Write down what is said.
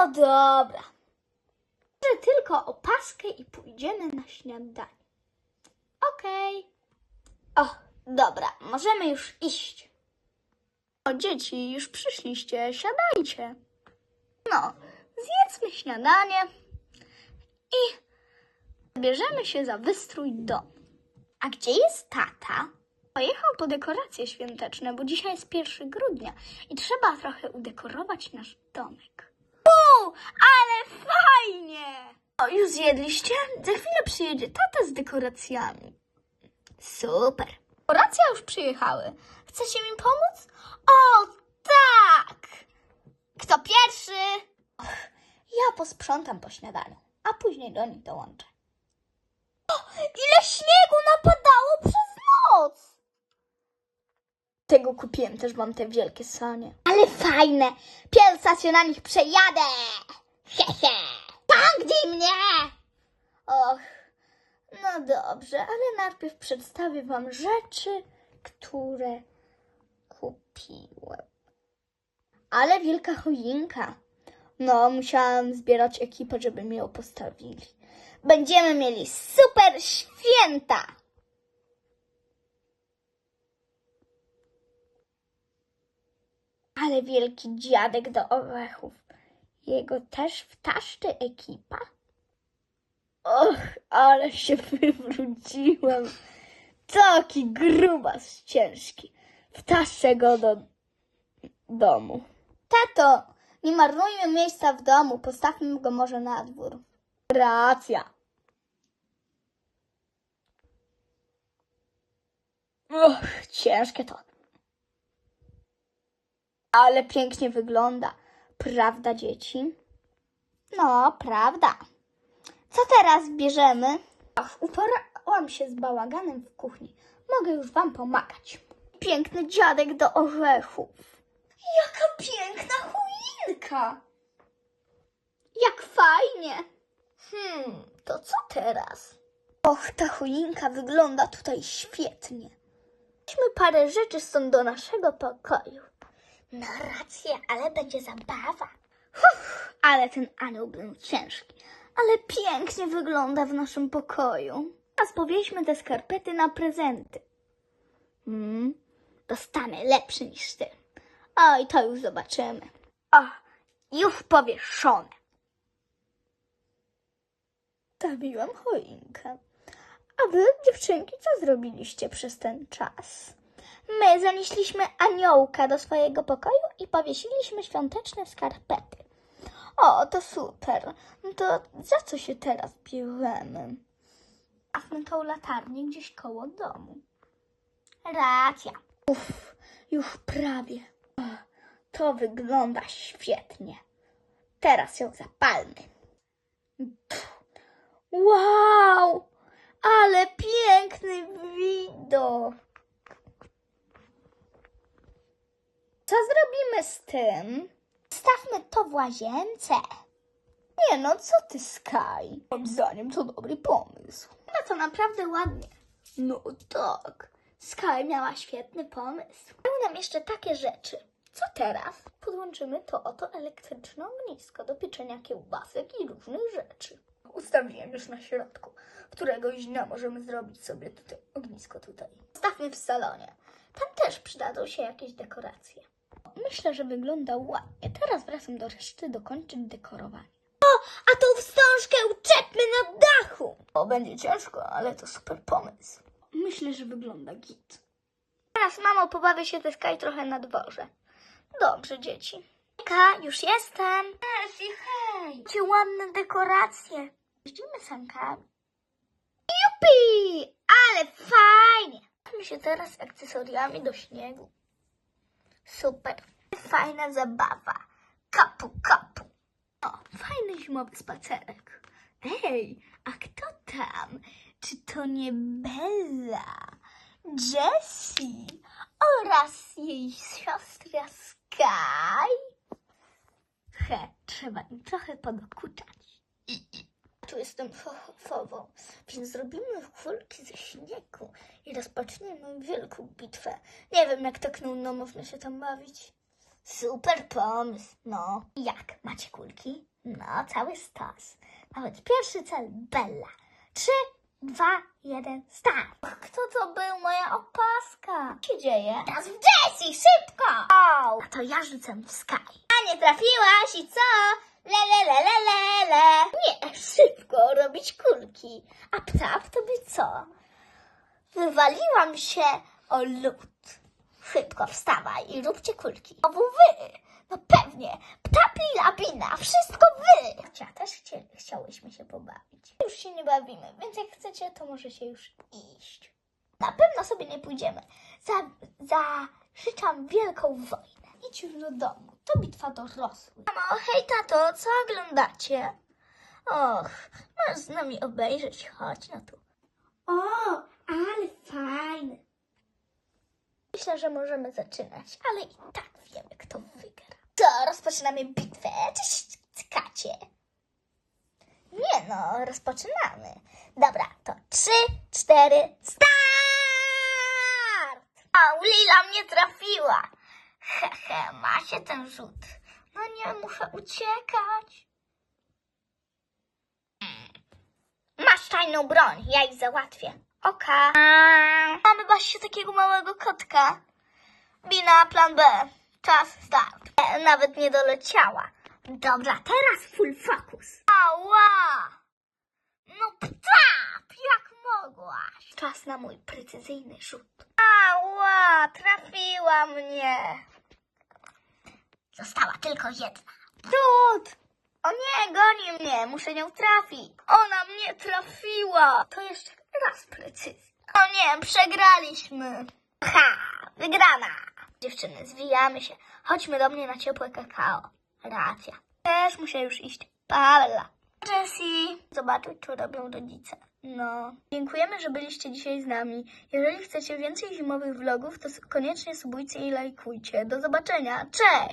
no dobra. Że tylko opaskę i pójdziemy na śniadanie. Okej. O, dobra, możemy już iść. O, dzieci, już przyszliście, siadajcie. No, zjedzmy śniadanie i bierzemy się za wystrój domu. A gdzie jest tata? Pojechał po dekoracje świąteczne, bo dzisiaj jest 1 grudnia i trzeba trochę udekorować nasz domek. Ale fajnie! O, już zjedliście? Za chwilę przyjedzie tata z dekoracjami. Super. Dekoracje już przyjechały. Chcecie mi pomóc? O, tak! Kto pierwszy? Ja posprzątam po śniadaniu, a później do nich dołączę. O, ile śniegu napadało przez noc! Tego kupiłem, też mam te wielkie sanie. Ale fajne! Pierwsza się na nich przejadę! Hehe! Pangdzi mnie! Och, no dobrze, ale najpierw przedstawię wam rzeczy, które kupiłem. Ale wielka choinka. No, musiałam zbierać ekipę, żeby mi ją postawili. Będziemy mieli super święta! Ale wielki dziadek do orzechów. Jego też wtaszczy ekipa? Och, ale się wywróciłem. Taki grubas ciężki. Wtaszczę go do domu. Tato, nie marnujmy miejsca w domu. Postawmy go może na dwór. Racja. Och, ciężkie to. Ale pięknie wygląda. Prawda, dzieci? No, prawda. Co teraz bierzemy? Ach, uporałam się z bałaganem w kuchni. Mogę już wam pomagać. Piękny dziadek do orzechów. Jaka piękna choinka! Jak fajnie! Hmm, to co teraz? Och, ta choinka wygląda tutaj świetnie. Weźmy parę rzeczy stąd do naszego pokoju. No rację, ale będzie zabawa. Uff, ale ten anioł był ciężki. Ale pięknie wygląda w naszym pokoju. Teraz powieźmy te skarpety na prezenty. Hmm, dostanę lepszy niż ty. Oj, to już zobaczymy. O, już powieszone. Stawiłam choinkę. A wy, dziewczynki, co zrobiliście przez ten czas? My zanieśliśmy aniołka do swojego pokoju i powiesiliśmy świąteczne skarpety. O, to super. No to za co się teraz bierzemy? Stawmy tą latarnię gdzieś koło domu. Racja. Uff, już prawie. To wygląda świetnie. Teraz ją zapalmy. Wow! Ale piękny widok! Co zrobimy z tym? Stawmy to w łazience. Nie no, co ty, Sky? Moim zdaniem to dobry pomysł. No to naprawdę ładnie. No tak. Sky miała świetny pomysł. Dały nam jeszcze takie rzeczy. Co teraz? Podłączymy to oto elektryczne ognisko do pieczenia kiełbasek i różnych rzeczy. Ustawiłem już na środku. Któregoś dnia możemy zrobić sobie tutaj ognisko tutaj. Stawmy w salonie. Tam też przydadzą się jakieś dekoracje. Myślę, że wygląda ładnie. Teraz wracam do reszty dokończyć dekorowanie. O, a tą wstążkę uczepmy na dachu! O, będzie ciężko, ale to super pomysł. Myślę, że wygląda git. Teraz mamo pobawię się ze Sky trochę na dworze. Dobrze, dzieci. Eka, już jestem. Hej, hej. Jakie ładne dekoracje. Jeździmy sankami. Jupi! Ale fajnie. Bawmy się teraz akcesoriami do śniegu. Super. Fajna zabawa. Kapu, kapu. O, fajny zimowy spacerek. Ej, a kto tam? Czy to nie Bella, Jessie oraz jej siostra Sky? He, trzeba im trochę podokuczać. Tu jestem fofową, więc zrobimy kulki ze śniegu i rozpoczniemy wielką bitwę. Nie wiem, jak tak nudno można się tam bawić. Super pomysł, no. Jak, macie kulki? No, cały stos. Nawet pierwszy cel, Bella. Trzy, dwa, jeden, start. Kto to był? Moja opaska. Co się dzieje? Teraz w Jessie, szybko! Au! A to ja rzucę w Sky. A nie trafiłaś i co? Le, le, le, le, le, le. Nie, szybko robić kulki. A ptap to by co? Wywaliłam się o lód. Szybko wstawaj i róbcie kulki. Obu wy! No pewnie! Ptapi labina! Wszystko wy! Ja też chcie, chciałyśmy się pobawić. Już się nie bawimy, więc jak chcecie, to możecie już iść. Na pewno sobie nie pójdziemy. Za, zażyczam wielką wojnę. Idź już do domu. To bitwa dorosłych. Mamo, hej tato, co oglądacie? Och, masz z nami obejrzeć. Chodź no tu. O, ale fajne. Myślę, że możemy zaczynać, ale i tak wiemy, kto wygra. To rozpoczynamy bitwę. Cześć, cykacie. Nie no, rozpoczynamy. Dobra, to trzy, cztery, start! A, Lila mnie trafiła. Hehe, ma się ten rzut. No nie, muszę uciekać. Masz tajną broń, ja ich załatwię. Oka. Mamy właśnie takiego małego kotka. Bina, plan B. Czas start. Nawet nie doleciała. Dobra, teraz full focus. Ała! No ptap, jak mogłaś? Czas na mój precyzyjny rzut. Ała, trafiła mnie. Została tylko jedna. Rzut! O nie, goni mnie, muszę nią trafić. Ona mnie trafiła. To jeszcze raz precyzja. O nie, przegraliśmy. Ha, wygrana. Dziewczyny, zwijamy się. Chodźmy do mnie na ciepłe kakao. Racja. Też muszę już iść. Pawla. Jessie. Zobaczyć, co robią rodzice. No. Dziękujemy, że byliście dzisiaj z nami. Jeżeli chcecie więcej zimowych vlogów, to koniecznie subujcie i lajkujcie. Do zobaczenia. Cześć!